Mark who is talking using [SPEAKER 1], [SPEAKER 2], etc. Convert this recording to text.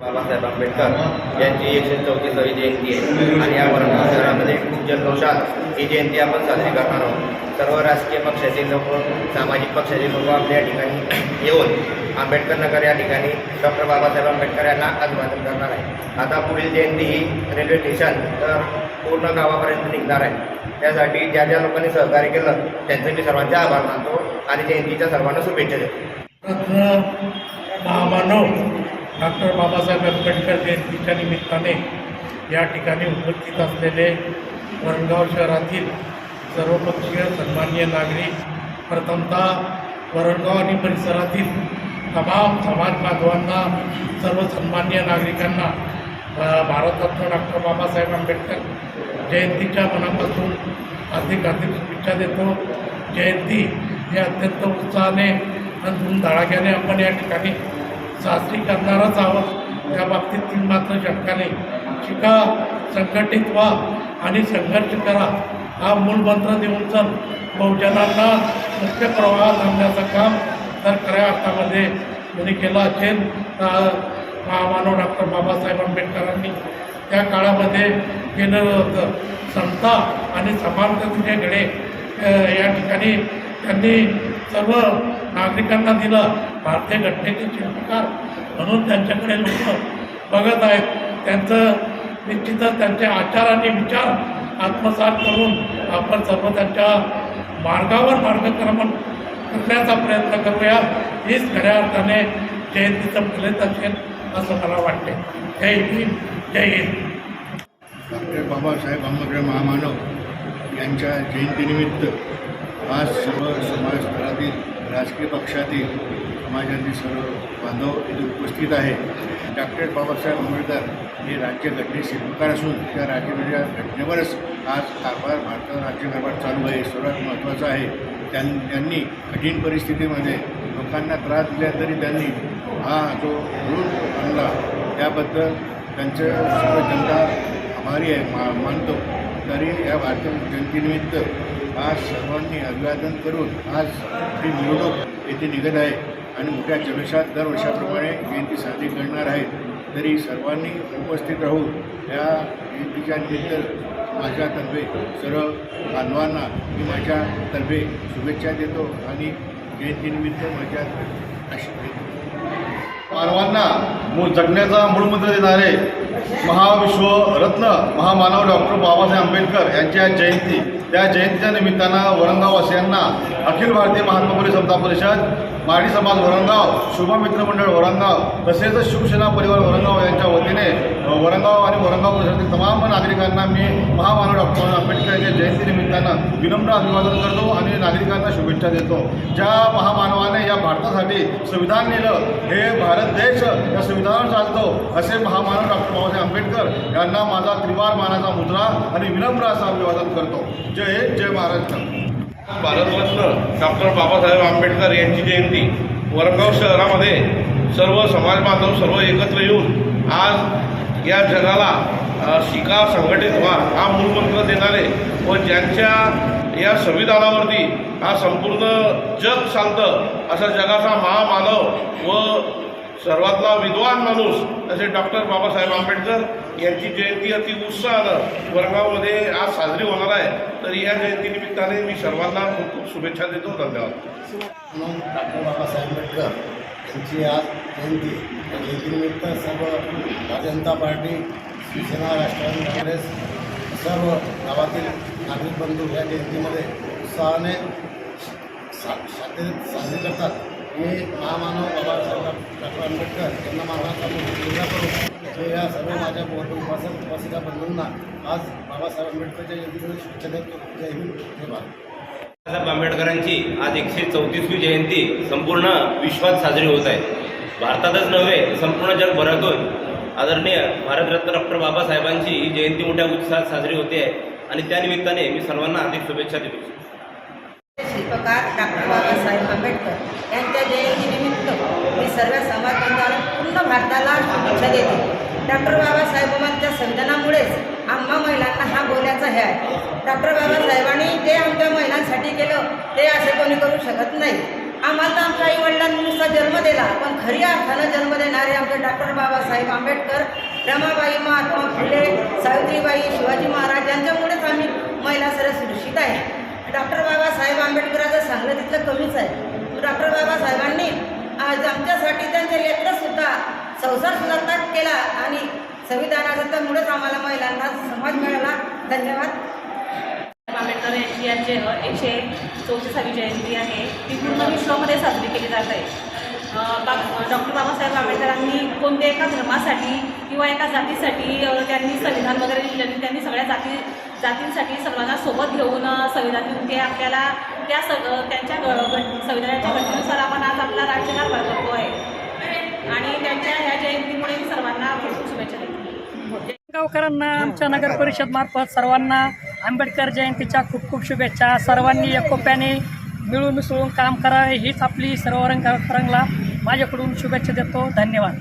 [SPEAKER 1] बाबासाहेब आंबेडकर यांची एकशे चौतीसावी जयंती आहे. आणि या वरंगाव शहरामध्ये खूप जल्लोषात ही जयंती आपण साजरी करणार आहोत. सर्व राजकीय पक्षाचे लोक सामाजिक पक्षाचे लोक आपल्या या ठिकाणी येऊन आंबेडकर नगर या ठिकाणी डॉक्टर बाबासाहेब आंबेडकर यांना अभिवादन करणार आहे आता पुढील जयंती ही रेल्वे स्टेशन तर पूर्ण गावापर्यंत निघणार आहे. त्यासाठी ज्या ज्या लोकांनी सहकार्य केलं त्यांचे मी सर्वांचे आभार मानतो आणि जयंतीच्या सर्वांना शुभेच्छा देतो.
[SPEAKER 2] महामानव डॉक्टर बाबासाहेब आंबेडकर जयंतीच्या निमित्ताने या ठिकाणी उपस्थित असलेले वरणगाव शहरातील सर्वपक्षीय सन्माननीय नागरिक प्रथमतः वरणगाव आणि परिसरातील तमाम समाज बांधवांना सर्व सन्माननीय नागरिकांना भारतरत्न डॉक्टर बाबासाहेब आंबेडकर जयंतीच्या मनापासून हार्दिक हार्दिक शुभेच्छा देतो. जयंती हे अत्यंत उत्साहाने आणि धूमधडाक्याने आपण या ठिकाणी साजरी करणारच आहोत. त्या बाबतीत ती मात्र शंकाने शिका संघटित व्हा आणि संघर्ष करा. हा मूलमंत्र देऊन चल. बहुजनांना मुख्य प्रवाहात आणण्याचं काम तर खऱ्या अर्थामध्ये कोणी केलं असेल तर महामानव डॉक्टर बाबासाहेब आंबेडकरांनी. त्या काळामध्ये केलं होतं. समता आणि समानतेचे घडे या ठिकाणी त्यांनी सर्व नागरिकांना दिलं. भारतीय घटनेचे शिल्पकार म्हणून त्यांच्याकडे लोक बघत आहेत. त्यांचं निश्चितच त्यांचे आचार आणि विचार आत्मसात करून आपण सर्व त्यांच्या मार्गावर मार्गक्रमण करण्याचा प्रयत्न करूया. हीच खऱ्या अर्थाने जयंतीचं फलित असेल असं मला वाटते जय भीम जय हिंद.
[SPEAKER 3] डॉक्टर बाबासाहेब आंबेडकर महामानव यांच्या जयंतीनिमित्त आज सर्व समाज स्तरातील राजकीय पक्षातील समाजातील सर्व बांधव इथे उपस्थित आहे डॉक्टर बाबासाहेब आंबेडकर हे राज्यघटने शिल्पकार असून त्या राज्यघटनेच्या घटनेवरच आज कारभार राज्य राज्यकारभार चालू आहे. सर्वात महत्त्वाचं आहे त्यां त्यांनी कठीण परिस्थितीमध्ये लोकांना त्रास दिला तरी त्यांनी हा जो रूल आणला त्याबद्दल त्यांचं सर्व जनता आभारी आहे मा मानतो. तरी या भारतीय जयंतीनिमित्त आज सर्वांनी अभिवादन करून आज ही निवडणूक येथे निघत आहे आणि मोठ्या जल्लोषात दर वर्षाप्रमाणे जयंती साजरी करणार आहेत तरी सर्वांनी उपस्थित राहून या जयंतीच्या निमित्त माझ्यातर्फे सर्व बांधवांना मी माझ्यातर्फे शुभेच्छा देतो आणि जयंतीनिमित्त माझ्या अशी
[SPEAKER 4] मानवांना मूळ जगण्याचा मूळमंत्र देणारे महाविश्व रत्न महामानव डॉक्टर बाबासाहेब आंबेडकर यांच्या जयंती. त्या जयंतीच्या निमित्तानं वरणगाववासियांना अखिल भारतीय महात्मा फुले समता परिषद माडी समाज वरणगाव शुभमित्र मंडळ वरणगाव तसेच शिवसेना परिवार वरणगाव यांच्या वरंगाव आणि वरणगाव परिसरातील तमाम नागरिकांना मी महामानव डॉक्टर आंबेडकर यांच्या जयंतीनिमित्तानं विनम्र अभिवादन करतो आणि नागरिकांना शुभेच्छा देतो. ज्या महामानवाने या भारतासाठी संविधान लिहिलं हे भारत देश या संविधानावर चालतो असे महामानव डॉक्टर बाबासाहेब आंबेडकर यांना माझा त्रिवार मानाचा मुद्रा आणि विनम्र असा अभिवादन करतो. जय हिंद जय महाराष्ट्र.
[SPEAKER 5] भारतरत्न डॉक्टर बाबासाहेब आंबेडकर यांची जयंती. वरगाव शहरामध्ये सर्व समाज बांधव सर्व एकत्र येऊन आज या जगाला शिका संघटित व्हा हा मूलमंत्र देणारे व ज्यांच्या या संविधानावरती हा संपूर्ण जग चालतं असा जगाचा महामानव व सर्वातला विद्वान माणूस असे डॉक्टर बाबासाहेब आंबेडकर यांची जयंती अति उत्साहानं वरगावमध्ये आज साजरी होणार आहे. तर या जयंतीनिमित्ताने मी सर्वांना खूप खूप शुभेच्छा देतो. धन्यवाद.
[SPEAKER 6] डॉक्टर बाबासाहेब आंबेडकर यांची आज जयंती. या जयंतीनिमित्त सर्व भारतीय जनता पार्टी शिवसेना राष्ट्रवादी काँग्रेस सर्व गावातील नागरिक बंधू या जयंतीमध्ये उत्साहाने सा शांततेत साजरी करतात. मी महामानव बाबासाहेब डॉक्टर आंबेडकर यांना मानवाचा पूजा करून जे या सर्व माझ्या मोठ उपासक उपासिका बंधूंना आज बाबासाहेब आंबेडकरच्या जयंतीमध्ये शुभेच्छा देतो. जय हिंद. जय भारत.
[SPEAKER 1] बाबासाहेब आंबेडकरांची आज एकशे चौतीसवी जयंती संपूर्ण विश्वात साजरी होत आहे. भारतातच नव्हे संपूर्ण जगभरातून आदरणीय भारतरत्न डॉक्टर बाबासाहेबांची ही जयंती मोठ्या उत्साहात साजरी होते आहे. आणि त्यानिमित्ताने मी सर्वांना हार्दिक शुभेच्छा देतो.
[SPEAKER 7] शिल्पकार डॉक्टर बाबासाहेब आंबेडकर यांच्या जयंतीनिमित्त मी सर्व समाज पूर्ण भारताला शुभेच्छा देते. डॉक्टर बाबासाहेबांच्या संधनामुळेच आम्हा महिलांना हा बोलायचा हे आहे. डॉक्टर बाबासाहेबांनी ते आमच्या महिलांसाठी ते असे कोणी करू शकत नाही. आम्हाला तर आमच्या आईवडिलांनी नुसता जन्म दिला पण खरी अर्थानं जन्म देणारे आमचे डॉक्टर बाबासाहेब आंबेडकर रमाबाई महात्मा फुले सावित्रीबाई शिवाजी महाराज यांच्यामुळेच आम्ही महिला सर सुरक्षित आहे. डॉक्टर बाबासाहेब आंबेडकरांचं सांगणं तिथलं कमीच आहे. डॉक्टर बाबासाहेबांनी आज आमच्यासाठी त्यांचे लेकरंसुद्धा संसारसुद्धा त्याग केला आणि संविधानाचा त्यामुळेच आम्हाला महिलांना समाज मिळाला. धन्यवाद.
[SPEAKER 8] आंबेडकर यांची आज एकशे चौतीसावी जयंती आहे. ती पूर्ण विश्वामध्ये साजरी केली जात आहे. बा डॉक्टर बाबासाहेब आंबेडकरांनी कोणत्या एका धर्मासाठी किंवा एका जातीसाठी त्यांनी संविधान वगैरे लिहिलं त्यांनी सगळ्या जाती जातींसाठी सर्वांना सोबत घेऊन संविधान लिहून ते आपल्याला त्या स त्यांच्या ग- संविधानाच्या घटनेनुसार आपण आज आपला राज्यकारभार करतो आहे. आणि त्यांच्या ह्या जयंतीमुळे मी सर्वांना खूप शुभेच्छा देते.
[SPEAKER 9] गावकरांना आमच्या नगर परिषद मार्फत सर्वांना आंबेडकर जयंतीच्या खूप खूप शुभेच्छा. सर्वांनी एकोप्याने मिळून मिसळून काम करा. हीच आपली सर्व रंग रंगला माझ्याकडून शुभेच्छा देतो. धन्यवाद.